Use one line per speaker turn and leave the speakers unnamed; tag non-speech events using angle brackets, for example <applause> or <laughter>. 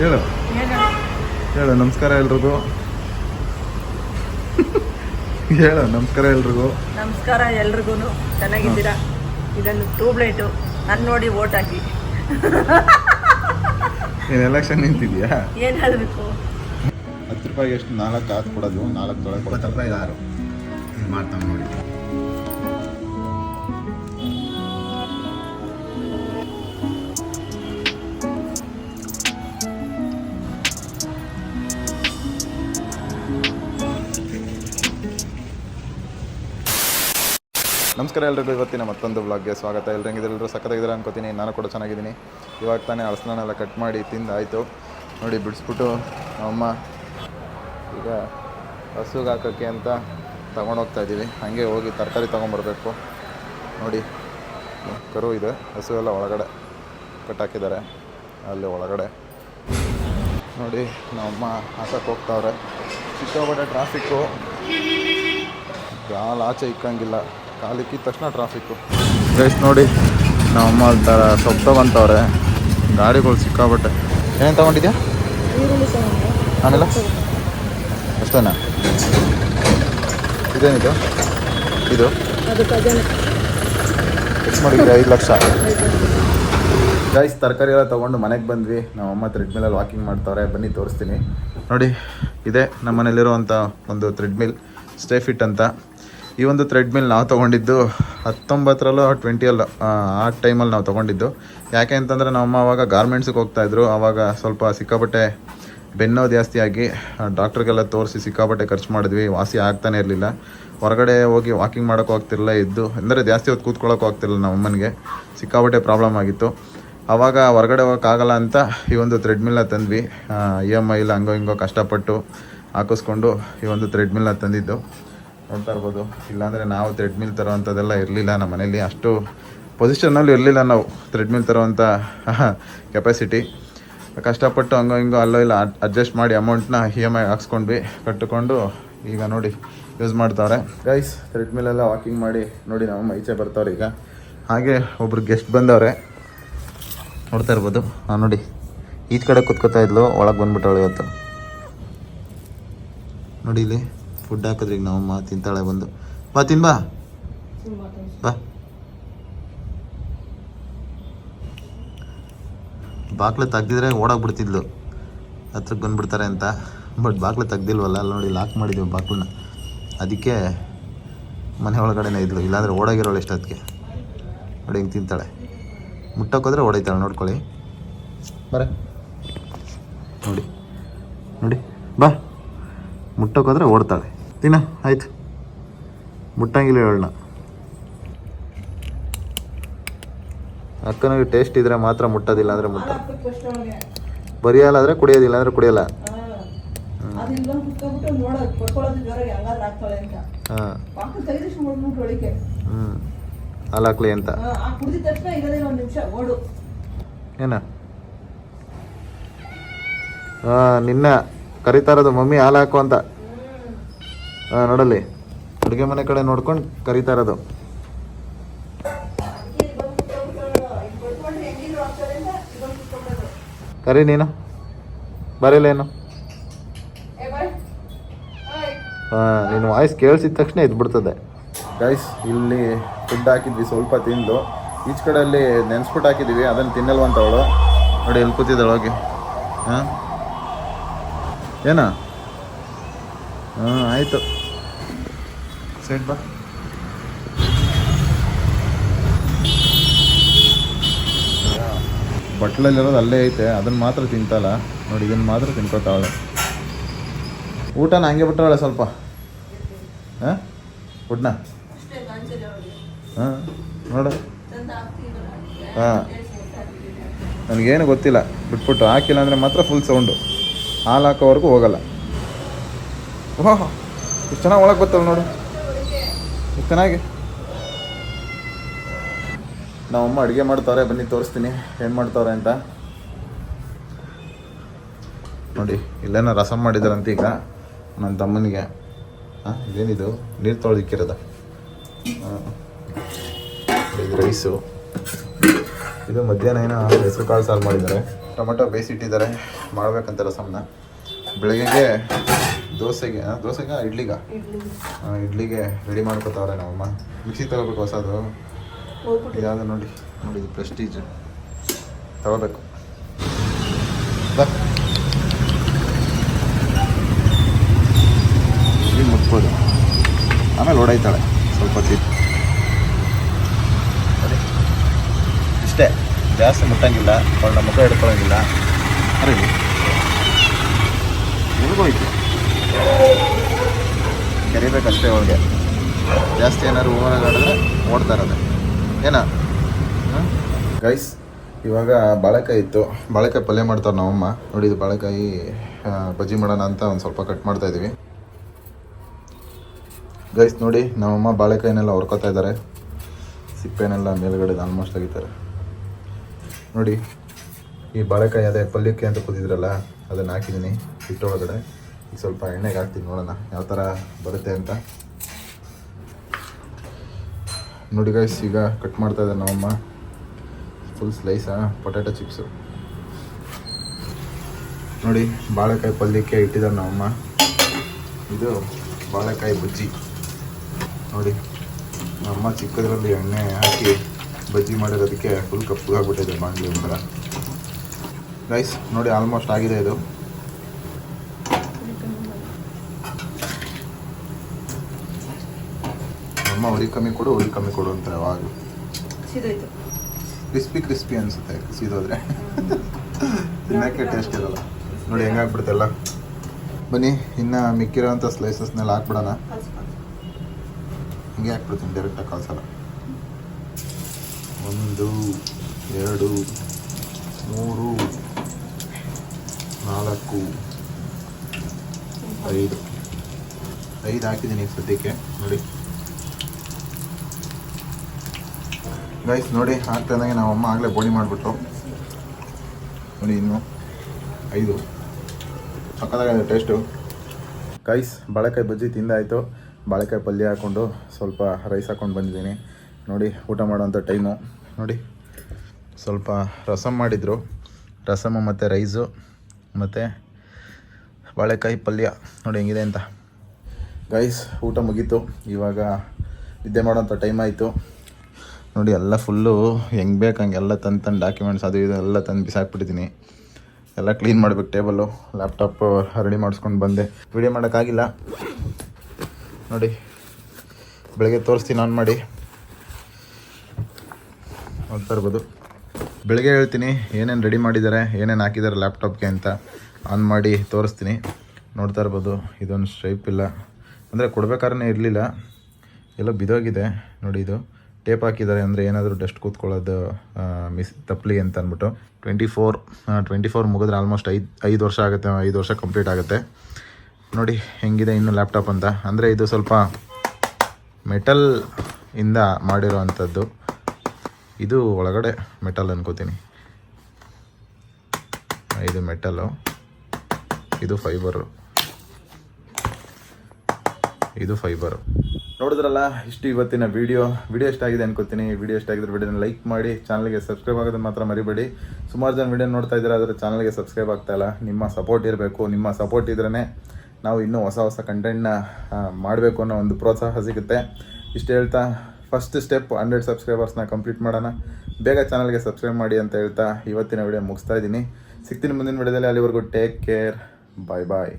ಹೇಳು. ಹೇಳು. ನಮಸ್ಕಾರ ಎಲ್ರಿಗೂ. ಹೇಳು ನಮಸ್ಕಾರ ಎಲ್ರಿಗೂ.
ನಮಸ್ಕಾರ ಎಲ್ರಿಗೂ. ಚೆನ್ನಾಗಿದ್ದೀರಾ? ಇದನ್ನು ಟ್ಯೂಬ್ಲೈಟು. ನಾನು ನೋಡಿ ಓಟ್ ಹಾಕಿ.
ಏನು ಎಲೆಕ್ಷನ್ ನಿಂತಿದ್ಯಾ?
ಏನು ಹೇಳಬೇಕು?
ಹತ್ತು ರೂಪಾಯಿಗೆ ಎಷ್ಟು ನಾಲ್ಕು ಕಾಸು ಕೊಡೋದು ನಾಲ್ಕು ತೊಳೆ ಕೊಡೋದು ರೂಪಾಯಿಗೆ ಆರು. ಇದು ಮಾಡ್ತಾನೆ ನೋಡಿ. ನಮಸ್ಕಾರ ಎಲ್ರಿಗೂ, ಇವತ್ತಿನ ಮತ್ತೊಂದು ವ್ಲಾಗ್ಗೆ ಸ್ವಾಗತ. ಎಲ್ರಂಗಿದ್ರೆ ಎಲ್ಲರೂ ಸಕ್ಕತ್ತಾಗಿದ್ದಾರೆ ಅನ್ಕೋತೀನಿ. ನಾನು ಕೂಡ ಚೆನ್ನಾಗಿದ್ದೀನಿ. ಇವಾಗ ತಾನೇ ಹಳಸನೆಲ್ಲ ಕಟ್ ಮಾಡಿ ತಿಂದಾಯಿತು. ನೋಡಿ, ಬಿಡಿಸ್ಬಿಟ್ಟು ಅಮ್ಮ ಈಗ ಹಸುಗೆ ಹಾಕೋಕ್ಕೆ ಅಂತ ತಗೊಂಡೋಗ್ತಾ ಇದ್ದೀವಿ. ಹಾಗೆ ಹೋಗಿ ತರಕಾರಿ ತೊಗೊಂಬರ್ಬೇಕು. ನೋಡಿ, ಕರು ಇದೆ. ಹಸು ಎಲ್ಲ ಒಳಗಡೆ ಕಟ್ಟಾಕಿದ್ದಾರೆ ಅಲ್ಲಿ ಒಳಗಡೆ. ನೋಡಿ ನಮ್ಮಮ್ಮ ಹಾಕಕ್ಕೆ ಹೋಗ್ತಾವ್ರೆ. ಸಿಕ್ಕಾಪಟ್ಟೆ ಟ್ರಾಫಿಕ್ಕು ಕಾಲು ಆಚೆ ಇಕ್ಕಂಗಿಲ್ಲ. ಕಾಲು ಇಕ್ಕಿದ ತಕ್ಷಣ ಟ್ರಾಫಿಕ್ಕು ಗೈಸ್ ನೋಡಿ ನಮ್ಮ ಥರ ಸೊಪ್ಪು ತೊಗೊಂತವ್ರೆ ಗಾಡಿಗಳು ಸಿಕ್ಕಾಬಟ್ಟೆ ಏನೇನು ತೊಗೊಂಡಿದ್ಯಾ? ಆಮೇಲೆ? ಅಷ್ಟೇನಾ? ಇದೇನಿದು? ಇದು? ಎಷ್ಟು ಮಾಡಿದ್ರಿ ಐದು ಲಕ್ಷ. ಗೈಸ್ ತರಕಾರಿ ಎಲ್ಲ ತೊಗೊಂಡು ಮನೆಗೆ ಬಂದ್ವಿ. ನಮ್ಮ ಅಮ್ಮ ಥ್ರೆಡ್ಮಿಲಲ್ಲಿ ವಾಕಿಂಗ್ ಮಾಡ್ತಾವ್ರೆ. ಬನ್ನಿ ತೋರಿಸ್ತೀನಿ. ನೋಡಿ ಇದೆ ನಮ್ಮ ಮನೇಲಿರುವಂಥ ಒಂದು ಥ್ರೆಡ್ಮಿಲ್ ಸ್ಟೇ ಫಿಟ್ ಅಂತ. ಈ ಒಂದು ಥ್ರೆಡ್ಮಿಲ್ ನಾವು ತೊಗೊಂಡಿದ್ದು ಹತ್ತೊಂಬತ್ತರಲ್ಲೋ ಟ್ವೆಂಟಿಯಲ್ಲೋ ಆ ಟೈಮಲ್ಲಿ ನಾವು ತೊಗೊಂಡಿದ್ದು. ಯಾಕೆ ಅಂತಂದರೆ ನಮ್ಮ ಅವಾಗ ಗಾರ್ಮೆಂಟ್ಸಿಗೆ ಹೋಗ್ತಾಯಿದ್ರು ಆವಾಗ ಸ್ವಲ್ಪ ಸಿಕ್ಕಾಪಟ್ಟೆ ಬೆನ್ನೋ ಜಾಸ್ತಿಯಾಗಿ ಡಾಕ್ಟ್ರಿಗೆಲ್ಲ ತೋರಿಸಿ ಸಿಕ್ಕಾಪಟ್ಟೆ ಖರ್ಚು ಮಾಡಿದ್ವಿ. ವಾಸಿ ಆಗ್ತಾನೆ ಇರಲಿಲ್ಲ. ಹೊರಗಡೆ ಹೋಗಿ ವಾಕಿಂಗ್ ಮಾಡೋಕೆ ಹೋಗ್ತಿರಲಿಲ್ಲ ಇದ್ದು. ಅಂದರೆ ಜಾಸ್ತಿ ಹೊತ್ತು ಕೂತ್ಕೊಳ್ಳೋಕೆ ಹೋಗ್ತಿರಲಿಲ್ಲ ನಮ್ಮ ಅಮ್ಮನಿಗೆ. ಸಿಕ್ಕಾಪಟ್ಟೆ ಪ್ರಾಬ್ಲಮ್ ಆಗಿತ್ತು. ಆವಾಗ ಹೊರಗಡೆ ಹೋಗೋಕ್ಕಾಗಲ್ಲ ಅಂತ ಈ ಒಂದು ಥ್ರೆಡ್ಮಿಲ್ನ ತಂದ್ವಿ. ಇ ಎಂ ಐಲಿ ಹಂಗೋ ಹಿಂಗೋ ಕಷ್ಟಪಟ್ಟು ಹಾಕಿಸ್ಕೊಂಡು ಈ ಒಂದು ಥ್ರೆಡ್ಮಿಲ್ನ ತಂದಿದ್ದು. ನೋಡ್ತಾ ಇರ್ಬೋದು. ಇಲ್ಲಾಂದರೆ ನಾವು ಥ್ರೆಡ್ಮಿಲ್ ತರೋವಂಥದ್ದೆಲ್ಲ ಇರಲಿಲ್ಲ ನಮ್ಮ ಮನೇಲಿ. ಅಷ್ಟು ಪೊಸಿಷನ್ನಲ್ಲಿ ಇರಲಿಲ್ಲ ನಾವು ಥ್ರೆಡ್ಮಿಲ್ ತರೋವಂಥ ಕೆಪಾಸಿಟಿ ಕಷ್ಟಪಟ್ಟು ಹಂಗೋ ಹಿಂಗೋ ಅಲ್ಲೋ ಇಲ್ಲ ಅಡ್ಜಸ್ಟ್ ಮಾಡಿ ಅಮೌಂಟ್ನ ಇ ಎಂ ಐ ಹಾಕ್ಸ್ಕೊಂಡ್ವಿ. ಕಟ್ಟಿಕೊಂಡು ಈಗ ನೋಡಿ ಯೂಸ್ ಮಾಡ್ತಾವ್ರೆ. ಗೈಸ್ ಥ್ರೆಡ್ಮಿಲೆಲ್ಲ ವಾಕಿಂಗ್ ಮಾಡಿ ನೋಡಿ ನಾವು ಈಚೆ ಬರ್ತಾವ್ರೆ ಈಗ. ಹಾಗೆ ಒಬ್ರು ಗೆಸ್ಟ್ ಬಂದವ್ರೆ. ನೋಡ್ತಾ ಇರ್ಬೋದು. ಹಾಂ ನೋಡಿ ಈಚ ಕಡೆ ಕುತ್ಕೋತಾ ಇದ್ಲು, ಒಳಗೆ ಬಂದ್ಬಿಟ್ಟವಳು ಇವತ್ತು. ನೋಡಿ ಇಲ್ಲಿ. ಫುಡ್ ಹಾಕಿದ್ರಿ ಈಗ ನಮ್ಮಮ್ಮ ತಿಂತಾಳೆ ಬಂದು. ಬಾ ತಿನ್ ಬಾ. ಬಾ ಬಾಗ್ಲು ತೆಗ್ದಿದ್ರೆ ಓಡಾಗ್ಬಿಡ್ತಿದ್ಲು. ಹತ್ರಕ್ಕೆ ಬಂದ್ಬಿಡ್ತಾರೆ ಅಂತ. ಬಟ್ ಬಾಗ್ಲು ತೆಗ್ದಿಲ್ವಲ್ಲ, ಅಲ್ಲಿ ನೋಡಿ ಲಾಕ್ ಮಾಡಿದ್ವಿ ಬಾಕ್ಲನ್ನ. ಅದಕ್ಕೆ ಮನೆ ಒಳಗಡೆನೇ ಇದ್ಲು. ಇಲ್ಲಾಂದ್ರೆ ಓಡಾಗಿರೋಳು ಎಷ್ಟೊತ್ತಿಗೆ ನೋಡಿ ಹಿಂಗೆ ತಿಂತಾಳೆ. ಮುಟ್ಟೋಕೋದ್ರೆ ಓಡೈತಾಳೆ ನೋಡ್ಕೊಳ್ಳಿ. ಬರ. ನೋಡಿ. ನೋಡಿ. ಬಾ. ಮುಟ್ಟೋಕೋದ್ರೆ ಓಡ್ತಾಳೆ. ತಿನ್ನ ಆಯ್ತು. ಮುಟ್ಟಂಗಿಲ್ಲ ಹೇಳೋಣ ಅಕ್ಕನಿಗೆ ಟೇಸ್ಟ್ ಇದ್ರೆ ಮಾತ್ರ ಮುಟ್ಟೋದಿಲ್ಲ ಅಂದರೆ ಮುಟ್ಟ. ಬರಿಯಲ್ಲ ಆದರೆ ಕುಡಿಯೋದಿಲ್ಲ ಅಂದರೆ ಕುಡಿಯಲ್ಲ. ಹ್ಞೂ ಹಾಲು ಹಾಕ್ಲಿ ಅಂತ. ಏನ? ಹಾಂ ನಿನ್ನ ಕರಿತಾ ಇರೋದು ಮಮ್ಮಿ ಹಾಲು ಹಾಕು ಅಂತ. ಹಾಂ ನೋಡಲ್ಲಿ. ಅಡುಗೆ ಮನೆ ಕಡೆ ನೋಡ್ಕೊಂಡು ಕರಿತಾ ಇರೋದು. ಕರಿ ನೀನು. ಬರೀಲೇನು ಹಾಂ ನೀನು ವಾಯ್ಸ್ ಕೇಳಿಸಿದ ತಕ್ಷಣ ಎದ್ಬಿಡ್ತದೆ. ಗೈಸ್ ಇಲ್ಲಿ ಫುಡ್ ಹಾಕಿದ್ವಿ, ಸ್ವಲ್ಪ ತಿಂದು ಈಚ್ ಕಡೆಯಲ್ಲಿ ನೆನೆಸ್ಬಿಟ್ಟು ಹಾಕಿದ್ದೀವಿ, ಅದನ್ನು ತಿನ್ನಲ್ವಂತ ಅವಳು. ನೋಡಿ ಎಲ್ಲಿ ಕೂತಿದ್ದಾಳೆ, ಹೋಗಿ. ಹಾಂ ಏನಾ? ಹಾಂ ಆಯಿತು. ಸೈಡ್ ಬಾ ಬಟ್ಲಲ್ಲಿರೋದು ಅಲ್ಲೇ ಐತೆ ಅದನ್ನು ಮಾತ್ರ ತಿಂತಲ್ಲ. ನೋಡಿ ಇದನ್ನ ಮಾತ್ರ ತಿನ್ಕೋತಾವಳೆ. ಊಟನ ಹಂಗೆ ಬಿಟ್ಟವಳೆ ಸ್ವಲ್ಪ. ಹಾಂ? ಫುಡ್ನ? ಹಾಂ? ನೋಡು. ಹಾಂ. ನನಗೇನು ಗೊತ್ತಿಲ್ಲ. ಬಿಟ್ಬಿಟ್ಟು ಹಾಕಿಲ್ಲ ಅಂದರೆ ಮಾತ್ರ ಫುಲ್ ಸೌಂಡು ಹಾಲು ಹಾಕೋವರೆಗೂ ಹೋಗಲ್ಲ. ಓಹ್ ಎಷ್ಟು ಚೆನ್ನಾಗಿ ಒಳಗೆ ಗೊತ್ತಲ್ಲ ನೋಡು. ಚೆನ್ನಾಗಿ ನಮ್ಮಮ್ಮ ಅಡುಗೆ ಮಾಡ್ತಾರೆ ಬನ್ನಿ ತೋರಿಸ್ತೀನಿ, ಏನು ಮಾಡ್ತಾರೆ ಅಂತ. ನೋಡಿ, ಇಲ್ಲೇನೋ ರಸಮ್ ಮಾಡಿದಾರಂತ ಈಗ ನನ್ನ ತಮ್ಮನಿಗೆ. ಹಾಂ ಇದೇನಿದು? ನೀರು ತೊಳೆದಿಕ್ಕಿರೋದ. ಇದು ರೈಸು. ಇದು ಮಧ್ಯಾಹ್ನ ಏನೋ ಹೆಸರು ಕಾಳು ಸಾರು ಮಾಡಿದ್ದಾರೆ. ಟೊಮೆಟೊ ಬೇಯಿಸಿಟ್ಟಿದ್ದಾರೆ. ಮಾಡಬೇಕಂತ ರಸಮ್ನ. ಬೆಳಗ್ಗೆಗೆ ದೋಸೆಗೆ ದೋಸೆಗೆ ಇಡ್ಲಿಗ? ಇಡ್ಲಿಗೆ ರೆಡಿ ಮಾಡ್ಕೋತಾವ್ರೆ ನಮ್ಮಮ್ಮ. ಮಿಕ್ಸಿ ತಗೋಬೇಕು ಹೊಸದು.
ಹೋಗ್ಬಿಟ್ಟು
ನೋಡಿ ನೋಡಿ, ಇದು ಪ್ರೆಸ್ಟೀಜ್ ತಗೋಬೇಕು. ಮುಟ್ಬೋದು. ಆಮೇಲೆ ಓಡಾಯ್ತಾಳೆ. ಸ್ವಲ್ಪ ನೋಡಿ ಇಷ್ಟೇ. ಜಾಸ್ತಿ ಮುಟ್ಟಂಗಿಲ್ಲ. ಅವಳ ಮುಖ ಹಿಡ್ಕೊಳಂಗಿಲ್ಲ. ಅರೇ ಎಲ್ಗೋಯ್ತು ಕೆರಿಬೇಕಷ್ಟೇ ಅವ್ರಿಗೆ ಜಾಸ್ತಿ ಏನಾದ್ರು ಓವರಾಗಿ ಆಡಿದ್ರೆ ಓಡ್ತಾ ಇರೋದೆ. ಏನ? ಗೈಸ್ ಇವಾಗ ಬಾಳೆಕಾಯಿ ಇತ್ತು. ಬಾಳೆಕಾಯಿ ಪಲ್ಯ ಮಾಡ್ತಾರೆ ನಮ್ಮಮ್ಮ. ನೋಡಿ, ಇದು ಬಾಳೆಕಾಯಿ ಬಜ್ಜಿ ಮಾಡೋಣ ಅಂತ ಒಂದು ಸ್ವಲ್ಪ ಕಟ್ ಮಾಡ್ತಾ ಇದ್ದೀವಿ ಗೈಸ್ ನೋಡಿ, ನಮ್ಮಮ್ಮ ಬಾಳೆಕಾಯಿನೆಲ್ಲ ಹೊರ್ಕೋತಾ ಇದ್ದಾರೆ. ಸಿಪ್ಪೆನೆಲ್ಲ ಮೇಲ್ಗಡೆ ಆಲ್ಮೋಸ್ಟ್ ತೆಗಿತಾರೆ. ನೋಡಿ, ಈ ಬಾಳೆಕಾಯಿ ಅದೇ ಪಲ್ಯಕ್ಕೆ ಅಂತ ಕೂತಿದ್ರಲ್ಲ, ಅದನ್ನು ಹಾಕಿದ್ದೀನಿ ಹಿಟ್ಟೊಳಗಡೆ ಈಗ ಸ್ವಲ್ಪ ಎಣ್ಣೆಗೆ ಹಾಕ್ತೀನಿ, ನೋಡೋಣ ಯಾವ ಥರ ಬರುತ್ತೆ ಅಂತ. ನೋಡಿ ಗೈಸ್ ಈಗ ಕಟ್ ಮಾಡ್ತಾ ಇದ್ದಾರೆ ನಮ್ಮಮ್ಮ. ಫುಲ್ ಸ್ಲೈಸಾ ಪೊಟ್ಯಾಟೊ ಚಿಪ್ಸು ನೋಡಿ, ಬಾಳೆಕಾಯಿ ಪಲ್ಯಕ್ಕೆ ಇಟ್ಟಿದ್ದಾರೆ ನಮ್ಮಮ್ಮ. ಇದು ಬಾಳೆಕಾಯಿ ಬಜ್ಜಿ. ನೋಡಿ, ನಮ್ಮಮ್ಮ ಚಿಕ್ಕದರಲ್ಲಿ ಎಣ್ಣೆ ಹಾಕಿ ಬಜ್ಜಿ ಮಾಡಿರೋದಕ್ಕೆ ಫುಲ್ ಕಪ್ಪಗಾಗ್ಬಿಟ್ಟಿದೆ ಬಾಣಲಿ ಒಂಥರ. ರೈಸ್ ನೋಡಿ ಆಲ್ಮೋಸ್ಟ್ ಆಗಿದೆ ಇದು. ಅಮ್ಮ ಉರಿ ಕಮ್ಮಿ ಕೊಡು ಉರಿ ಕಮ್ಮಿ ಕೊಡು ಅಂತಾರೆ ಯಾವಾಗಲೂ. ಕ್ರಿಸ್ಪಿ ಕ್ರಿಸ್ಪಿ ಅನಿಸುತ್ತೆ ಸೀದೋದ್ರೆ <laughs> ತಿನ್ನೋಕ್ಕೆ ಟೇಸ್ಟ್ ಇರಲ್ಲ. ನೋಡಿ ಹೆಂಗಾಗ್ಬಿಡ್ತಲ್ಲ ಬನ್ನಿ ಇನ್ನು ಮಿಕ್ಕಿರೋಂಥ ಸ್ಲೈಸಸ್ನೆಲ್ಲ ಹಾಕ್ಬಿಡೋಣ. ಹಿಂಗೆ ಹಾಕ್ಬಿಡ್ತೀನಿ ಡೈರೆಕ್ಟಾಗಿ ಕಳ್ಸಲ್ಲ ಒಂದು ಎರಡು ಮೂರು ನಾಲ್ಕು ಐದು. ಐದು ಹಾಕಿದ್ದೀನಿ ಸದ್ಯಕ್ಕೆ. ನೋಡಿ. ಗೈಸ್ ನೋಡಿ ಆಗ್ತಾಯಿದ್ದಂಗೆ ನಾವು ಅಮ್ಮ ಆಗಲೇ ಬೋಡಿ ಮಾಡಿಬಿಟ್ರು ನೋಡಿ ಇನ್ನು ಐದು. ಸಕ್ಕತ್ತಾಗಿದೆ ಟೇಸ್ಟು ಗೈಸ್ ಬಾಳೆಕಾಯಿ ಬಜ್ಜಿ ತಿಂದಾಯಿತು. ಬಾಳೆಕಾಯಿ ಪಲ್ಯ ಹಾಕ್ಕೊಂಡು ಸ್ವಲ್ಪ ರೈಸ್ ಹಾಕ್ಕೊಂಡು ಬಂದಿದ್ದೀನಿ. ನೋಡಿ, ಊಟ ಮಾಡೋವಂಥ ಟೈಮು ನೋಡಿ, ಸ್ವಲ್ಪ ರಸಮ್ ಮಾಡಿದರು. ರಸಮು ಮತ್ತು ರೈಸು ಮತ್ತು ಬಾಳೆಕಾಯಿ ಪಲ್ಯ. ನೋಡಿ, ಹೆಂಗಿದೆ ಅಂತ. ಗೈಸ್ ಊಟ ಮುಗೀತು. ಇವಾಗ ನಿದ್ದೆ ಮಾಡೋಂಥ ಟೈಮ್ ಆಯಿತು. ನೋಡಿ, ಎಲ್ಲ ಫುಲ್ಲು ಹೆಂಗೆ ಬೇಕು ಹಂಗೆಲ್ಲ ತಂದು ತಂದು ಡಾಕ್ಯುಮೆಂಟ್ಸ್ ಅದು ಇದು ಎಲ್ಲ ತಂದು ಬಿಸಾಕ್ಬಿಟ್ಟಿದ್ದೀನಿ ಎಲ್ಲ ಕ್ಲೀನ್ ಮಾಡ್ಬೇಕು ಟೇಬಲ್ಲು ಲ್ಯಾಪ್ಟಾಪ್ ರೆಡಿ ಮಾಡಿಸ್ಕೊಂಡು ಬಂದೆ. ವಿಡಿಯೋ ಮಾಡೋಕ್ಕಾಗಿಲ್ಲ. ನೋಡಿ, ಬೆಳಗ್ಗೆ ತೋರಿಸ್ತೀನಿ ಆನ್ ಮಾಡಿ. ನೋಡ್ತಾ ಇರ್ಬೋದು. ಬೆಳಗ್ಗೆ ಹೇಳ್ತೀನಿ, ಏನೇನು ರೆಡಿ ಮಾಡಿದ್ದಾರೆ ಏನೇನು ಹಾಕಿದ್ದಾರೆ ಲ್ಯಾಪ್ಟಾಪ್ಗೆ ಅಂತ ಆನ್ ಮಾಡಿ ತೋರಿಸ್ತೀನಿ. ನೋಡ್ತಾ ಇರ್ಬೋದು, ಇದೊಂದು ಸ್ಟ್ರೈಪ್ ಇಲ್ಲ. ಅಂದರೆ ಕೊಡ್ಬೇಕಾದ್ರೆ ಇರಲಿಲ್ಲ. ಎಲ್ಲ ಬಿದೋಗಿದೆ ನೋಡಿ ಇದು. ಟೇಪ್ ಹಾಕಿದ್ದಾರೆ ಅಂದರೆ ಏನಾದರೂ ಡಸ್ಟ್ ಕೂತ್ಕೊಳ್ಳೋದು ಮಿಸ್ ತಪ್ಪಲಿ ಅಂತ ಅಂದ್ಬಿಟ್ಟು ಟ್ವೆಂಟಿ ಫೋರ್ ಟ್ವೆಂಟಿ ಫೋರ್ ಮುಗಿದ್ರೆ ಆಲ್ಮೋಸ್ಟ್ ಐದು ಐದು ವರ್ಷ ಆಗುತ್ತೆ, ಐದು ವರ್ಷ ಕಂಪ್ಲೀಟ್ ಆಗುತ್ತೆ. ನೋಡಿ, ಹೆಂಗಿದೆ ಇನ್ನು ಲ್ಯಾಪ್ಟಾಪ್ ಅಂತ. ಅಂದರೆ ಇದು ಸ್ವಲ್ಪ ಮೆಟಲ್ ಇಂದ ಮಾಡಿರೋ ಅಂಥದ್ದು ಇದು ಒಳಗಡೆ ಮೆಟಲ್ ಅನ್ಕೋತೀನಿ. ಇದು ಮೆಟಲ್ಲು ಇದು ಫೈಬರು ಇದು ಫೈಬರ್. ನೋಡಿದ್ರಲ್ಲ, ಇಷ್ಟು ಇವತ್ತಿನ ವಿಡಿಯೋ. ವಿಡಿಯೋ ಎಷ್ಟಾಗಿದೆ ಅನ್ಕೋತೀನಿ. ವಿಡಿಯೋ ಎಷ್ಟಾಗಿದ್ರೆ ವಿಡಿಯೋನ ಲೈಕ್ ಮಾಡಿ, ಚಾನಲ್ಗೆ ಸಬ್ಸ್ಕ್ರೈಬ್ ಆಗೋದು ಮಾತ್ರ ಮರಿಬೇಡಿ. ಸುಮಾರು ಜನ ವಿಡಿಯೋ ನೋಡ್ತಾ ಇದ್ದಾರೆ, ಆದರೆ ಚಾನಲ್ಗೆ ಸಬ್ಸ್ಕ್ರೈಬ್ ಆಗ್ತಾ ಇಲ್ಲ. ನಿಮ್ಮ ಸಪೋರ್ಟ್ ಇರಬೇಕು. ನಿಮ್ಮ ಸಪೋರ್ಟ್ ಇದ್ರೇ ನಾವು ಇನ್ನೂ ಹೊಸ ಹೊಸ ಕಂಟೆಂಟ್ನ ಮಾಡಬೇಕು ಅನ್ನೋ ಒಂದು ಪ್ರೋತ್ಸಾಹ ಸಿಗುತ್ತೆ. ಇಷ್ಟು ಹೇಳ್ತಾ ಫಸ್ಟ್ ಸ್ಟೆಪ್ ಹಂಡ್ರೆಡ್ ಸಬ್ಸ್ಕ್ರೈಬರ್ಸ್ನ ಕಂಪ್ಲೀಟ್ ಮಾಡೋಣ. ಬೇಗ ಚಾನಲ್ಗೆ ಸಬ್ಸ್ಕ್ರೈಬ್ ಮಾಡಿ ಅಂತ ಹೇಳ್ತಾ ಇವತ್ತಿನ ವಿಡಿಯೋ ಮುಗಿಸ್ತಾ ಇದ್ದೀನಿ. ಸಿಗ್ತೀನಿ ಮುಂದಿನ ವಿಡಿಯೋದಲ್ಲಿ. ಅಲ್ಲಿವರೆಗೂ ಟೇಕ್ ಕೇರ್ ಬಾಯ್ ಬಾಯ್